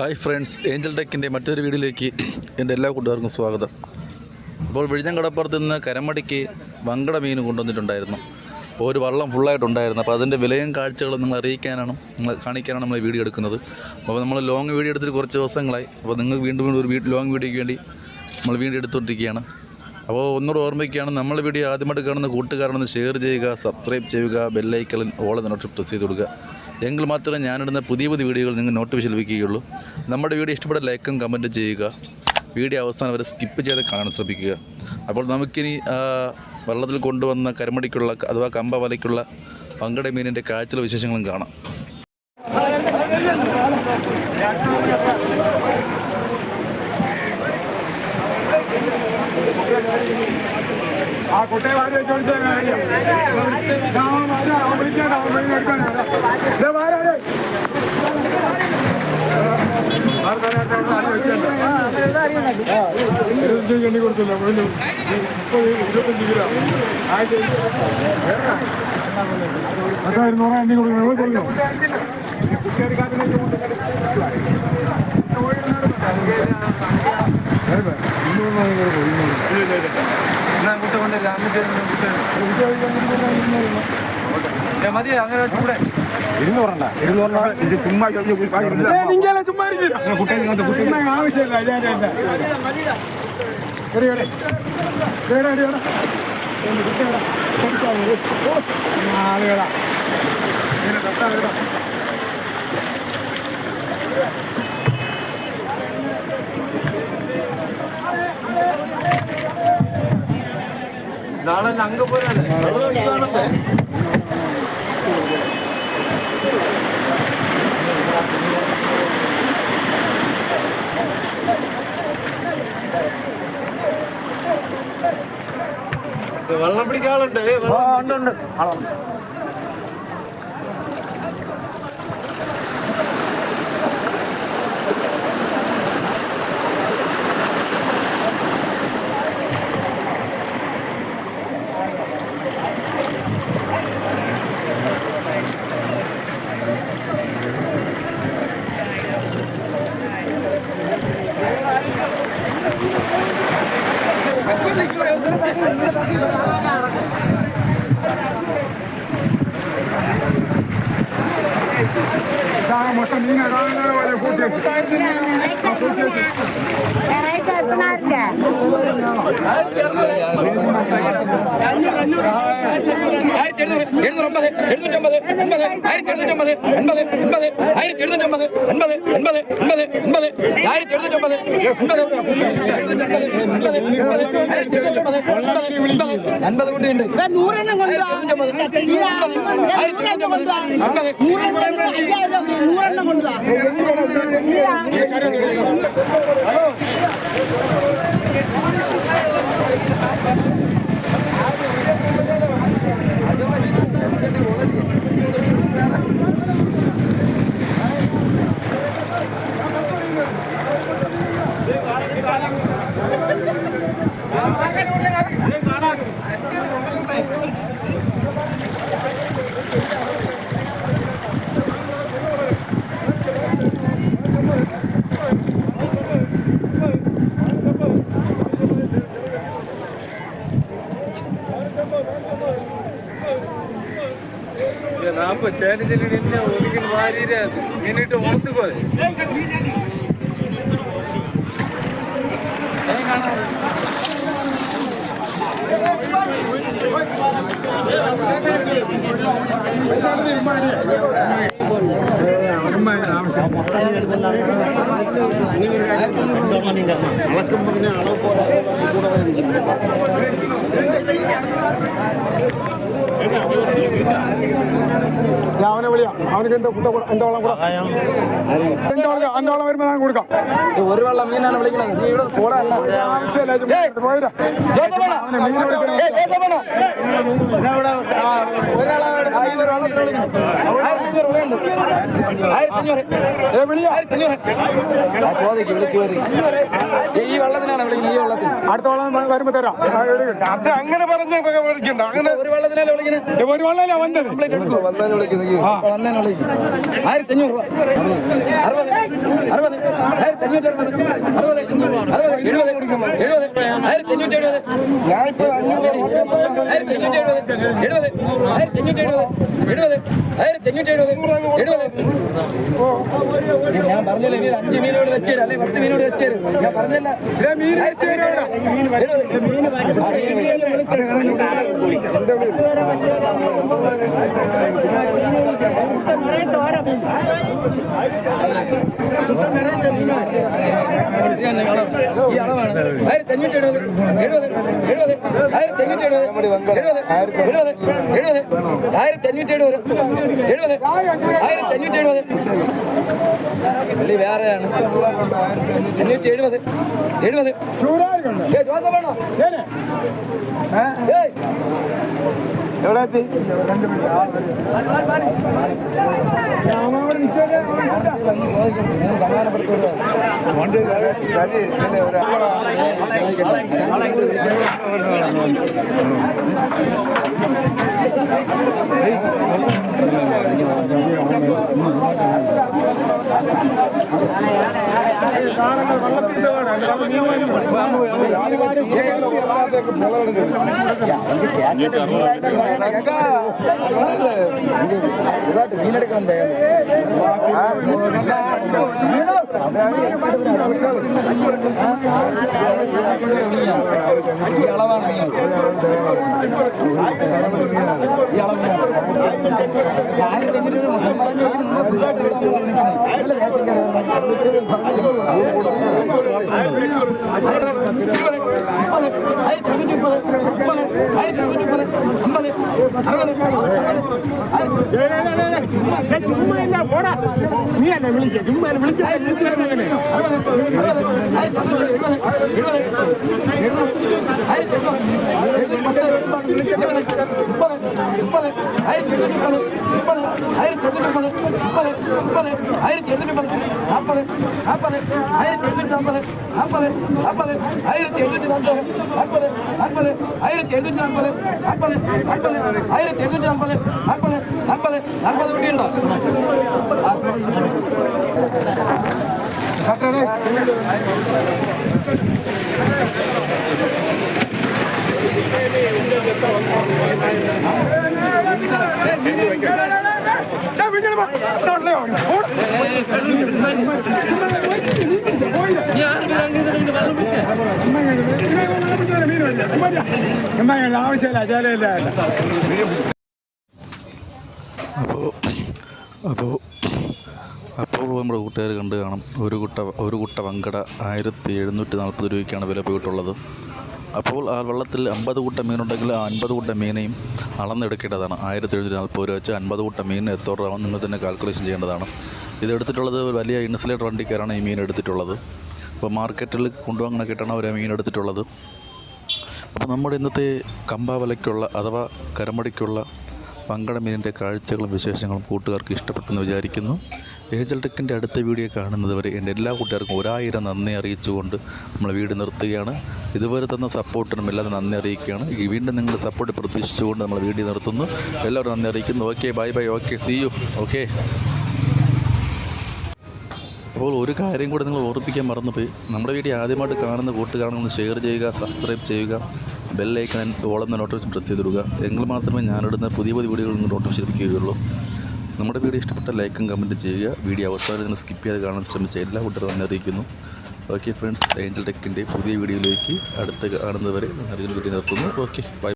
Hi friends Angel ടെക്കിന്റെ മറ്റൊരു വീഡിയോയിലേക്ക് എന്റെ എല്ലാ കൂട്ടുകാർക്കും സ്വാഗതം. അപ്പോൾ വിഴിഞ്ഞം കടപ്പുറത്ത് നിന്ന് കരമടിക്ക് വങ്കട മീൻ കൊണ്ടുവന്നിട്ടുണ്ടായിരുന്നു. അപ്പോൾ ഒരു വള്ളം ഫുള്ളായിട്ടുണ്ടായിരുന്നു അപ്പോൾ അതിന്റെ വിലയും കാഴ്ചകളും നിങ്ങൾ അറിയിക്കാനാണ് നിങ്ങൾ കാണിക്കാനാണ് നമ്മൾ വീഡിയോ എടുക്കുന്നത്. അപ്പോൾ നമ്മൾ ലോങ് വീഡിയോ എടുത്തിട്ട് കുറച്ച് ദിവസങ്ങളായി. അപ്പോൾ നിങ്ങൾ വീണ്ടും വീണ്ടും ഒരു ലോങ് വീഡിയോയ്ക്ക് വേണ്ടി നമ്മൾ വീണ്ടും എടുത്തുകൊണ്ടിരിക്കുകയാണ്. അപ്പോൾ ഒന്നുകൂടെ ഓർമ്മിക്കുകയാണ് നമ്മൾ വീഡിയോ ആദ്യമായിട്ട് കാണുന്ന കൂട്ടുകാരനൊന്ന് ഷെയർ ചെയ്യുക സബ്സ്ക്രൈബ് ചെയ്യുക ബെല്ലൈക്കലിൽ ഓളെ നോട്ട് പ്രസ് ചെയ്ത് കൊടുക്കുക. എങ്കിൽ മാത്രമേ ഞാനിടുന്ന പുതിയ പുതിയ വീഡിയോകൾ നിങ്ങൾ നോട്ടിഫിക്കേഷൻ ലഭിക്കുകയുള്ളൂ നമ്മുടെ വീഡിയോ ഇഷ്ടപ്പെട്ട ലൈക്കും കമന്റും ചെയ്യുക. വീഡിയോ അവസാനം വരെ സ്കിപ്പ് ചെയ്ത് കാണാൻ ശ്രമിക്കുക. അപ്പോൾ നമുക്കിനി വെള്ളത്തിൽ കൊണ്ടുവന്ന കരമടിക്കുള്ള അഥവാ കമ്പ വലയ്ക്കുള്ള പങ്കട മീനിന്റെ വിശേഷങ്ങളും കാണാം. ആ കുട്ടിയെ വാരി എടുക്കാൻ വാരാടേ എണ്ണി കൊടുത്തില്ല വീണ്ടും മുപ്പത് ഇരുപത്തഞ്ച് കിലോ ആഴ്ച അതാ ഇരുന്നൂറ് എണ്ണി കൊടുക്കണം കൊടുക്കണം മതി അങ്ങനെ ചൂടെ ഇരുന്നൂറണ്ട ഇരുന്നൂറിന ഇത് ചുമ്മാ ചുമ്മാ ആവശ്യമില്ല ആളുകളാ ഇങ്ങനെ കത്താ നാളെ അങ്ങ് പോരാല്ലേ? വെള്ളം പിടിക്കാളുണ്ട് ഉണ്ട് ഉണ്ട്. మొత్తం నేను వాళ్ళ ఫోటో ஆயிரத்தி எழுநூறு எழுநூற்றி ஐம்பது எண்பது ஆயிரத்தி எழுநூற்றி ஐம்பது எண்பது எண்பது ஆயிரத்தி எழுநூற்றி ஐம்பது ஆயிரத்தி எழுநூத்தி ஐம்பது எண்பது கோடி என்று ஹலோ എൺപത് അൻപത് കുട്ടിയുണ്ട് നൂറെണ്ണം കൊണ്ടുവാ ആയിരത്തി എഴുന്നൂറ്റമ്പത് അൻപത് പോലെ. കൊണ്ടുവാ നാപ്പ അവനെ വിളിയാ. അവനക്ക് എന്റെ കുട്ട എന്താ വളം കൂടാ എന്താ കൊടുക്കാം എന്താ വളം വരുമ്പോ ഞാൻ കൊടുക്കാം. ഒരു വെള്ളം മീനാണ് വിളിക്കണത് നീ ഇവിടെ പോടാല്ല ആവശ്യമില്ല ഈ വെള്ളത്തിനാണ് വിളിക്കുന്നത്. ഈ വെള്ളത്തിന് അടുത്ത വെള്ളം വരുമ്പോ തരാം. അത് അങ്ങനെ പറഞ്ഞ അങ്ങനെ ഒരു വെള്ളത്തിനാണ് വിളിക്കുന്നത്? ഒരു വള്ളമല്ല വന്നത്. ആയിരത്തി അഞ്ഞൂറ് ആയിരത്തി അഞ്ഞൂറ്റി എഴുപത് എഴുപത് ആയിരത്തി അഞ്ഞൂറ്റി എഴുപത് എഴുപത് ആയിരത്തി അഞ്ഞൂറ്റി എഴുപത് എഴുപത് ഞാൻ പറഞ്ഞില്ല ഇനി ഒരു അഞ്ച് മീനോട് വെച്ചേരും അല്ലെ പത്ത് മീനോട് വെച്ചേരും ഞാൻ പറഞ്ഞില്ല എഴുപത് ഈ അളവാണ് ആയിരത്തി അഞ്ഞൂറ്റി എഴുപത് എഴുപത് എഴുപത് ആയിരത്തി അഞ്ഞൂറ്റി എഴുപത് എഴുപത് എഴുപത് എഴുപത് ആയിരത്തി അഞ്ഞൂറ്റി എഴുപത് എഴുപത് ആയിരത്തി അഞ്ഞൂറ്റി എഴുപത് പുള്ളി വേറെയാണ് എഴുപത് എഴുപത് ഏ ജോസഫാണോ ഏയ് എവിടെ എത്തി? മീനെടുക്കാൻ ഈ അളവാണ് മീൻ ഈ അളവ് ആയിരത്തി അഞ്ഞൂറ് മൊത്തം പറഞ്ഞു നിങ്ങൾ പുതുതായിട്ട് എടുത്ത് കൊണ്ടിരിക്കുന്നു. മുപ്പത്, അമ്പത്, അറുപത്, നീ അല്ല വിളിക്കുക ചുമ്മാ പത്ത്, ഇരുപത്, മുപ്പത്, മുപ്പത്, ആയിരത്തി എണ്ണൂറ്റി മുപ്പത്, മുപ്പത്, ആയിരത്തി എണ്ണൂറ്റി മുപ്പത്, മുപ്പത്, മുപ്പത്, ആയിരത്തി എണ്ണൂറ്റി മുപ്പത്, നാൽപ്പത്, നാൽപ്പത്, ആയിരത്തി എണ്ണൂറ്റി നാൽപ്പത്, നാൽപ്പത്, നാൽപ്പത്, ആയിരത്തി എണ്ണൂറ്റി നാൽപ്പത്, നാൽപ്പത്, നാൽപ്പത്, ആയിരത്തി എണ്ണൂറ്റി നാൽപ്പത്, നാൽപ്പത്, നാൽപ്പത്, ആയിരത്തി എണ്ണൂറ്റി നാൽപ്പത്, നാൽപ്പത്, നാൽപ്പത്, നാൽപ്പത് കുട്ടിയുണ്ടോ ആ, ആവശ്യമില്ല ചേലയില്ല അപ്പോൾ അപ്പോൾ അപ്പോൾ നമ്മുടെ കൂട്ടുകാർ കണ്ടു കാണും. ഒരു കുട്ട ഒരു കുട്ട വങ്കട ആയിരത്തി എഴുന്നൂറ്റി നാൽപ്പത് രൂപയ്ക്കാണ് വില പോയിട്ടുള്ളത്. അപ്പോൾ ആ വെള്ളത്തിൽ അമ്പത് കൂട്ടം മീനുണ്ടെങ്കിൽ ആ അൻപത് കൂട്ടം മീനെയും അളന്നെടുക്കേണ്ടതാണ്. ആയിരത്തി എഴുന്നൂറ്റി നാൽപ്പത് രൂപ വെച്ച് അൻപത് കൂട്ടം മീൻ എത്ര രൂപ നിങ്ങൾ തന്നെ കാൽക്കുലേഷൻ ചെയ്യേണ്ടതാണ്. ഇതെടുത്തിട്ടുള്ളത് വലിയ ഇൻസുലേറ്റർ വണ്ടിക്കാരാണ് ഈ മീൻ എടുത്തിട്ടുള്ളത്. അപ്പോൾ മാർക്കറ്റിൽ കൊണ്ടുപോകാനൊക്കെയിട്ടാണ് അവർ ഒരു മീൻ എടുത്തിട്ടുള്ളത്. അപ്പോൾ നമ്മുടെ ഇന്നത്തെ കമ്പാവലയ്ക്കുള്ള അഥവാ കരമടിക്കുള്ള പങ്കട മീനിന്റെ കാഴ്ചകളും വിശേഷങ്ങളും കൂട്ടുകാർക്ക് ഇഷ്ടപ്പെട്ടെന്ന് വിചാരിക്കുന്നു. ഏജൽ ടെക്കിന്റെ അടുത്ത വീഡിയോ കാണുന്നത് വരെ എന്റെ എല്ലാ കൂട്ടുകാർക്കും ഒരായിരം നന്ദി അറിയിച്ചുകൊണ്ട് നമ്മൾ വീട് നിർത്തുകയാണ്. ഇതുവരെ തന്ന സപ്പോർട്ടിനും എല്ലാം നന്ദി അറിയിക്കുകയാണ്. ഈ വീണ്ടും നിങ്ങളുടെ സപ്പോർട്ട് പ്രതീക്ഷിച്ചുകൊണ്ട് നമ്മൾ വീഡിയോ നിർത്തുന്നു. എല്ലാവരും നന്ദി അറിയിക്കുന്നു. Okay bye bye okay see you okay അപ്പോൾ ഒരു കാര്യം കൂടെ നിങ്ങൾ ഓർപ്പിക്കാൻ മറന്നുപോയി. നമ്മുടെ വീഡിയോ ആദ്യമായിട്ട് കാണുന്ന കൂട്ടുകാരങ്ങൾ ഷെയർ ചെയ്യുക സബ്സ്ക്രൈബ് ചെയ്യുക ബെല്ലൈക്കൺ ഓളെന്ന നോട്ടിഫിക്കേഷൻ പ്രസ് ചെയ്തിടുക. എങ്കിൽ മാത്രമേ ഞാനിടുന്ന പുതിയ പുതിയ വീഡിയോകൾ നിങ്ങൾ നോട്ടിഫിക്കേഷൻ ലഭിക്കുകയുള്ളൂ. നമ്മുടെ വീഡിയോ ഇഷ്ടപ്പെട്ട ലൈക്കും കമന്റും ചെയ്യുക. വീഡിയോ അവസാനം നിങ്ങൾ സ്കിപ്പ് ചെയ്ത് കാണാൻ ശ്രമിച്ച എല്ലാ കൂട്ടരും നന്ദി അറിയിക്കുന്നു. ഓക്കെ ഫ്രണ്ട്സ് ഏഞ്ചൽ ടെക്കിന്റെ പുതിയ വീഡിയോയിലേക്ക് അടുത്ത് കാണുന്നവരെ അറിയുന്ന വീട്ടിൽ നിർത്തുന്നു. Okay bye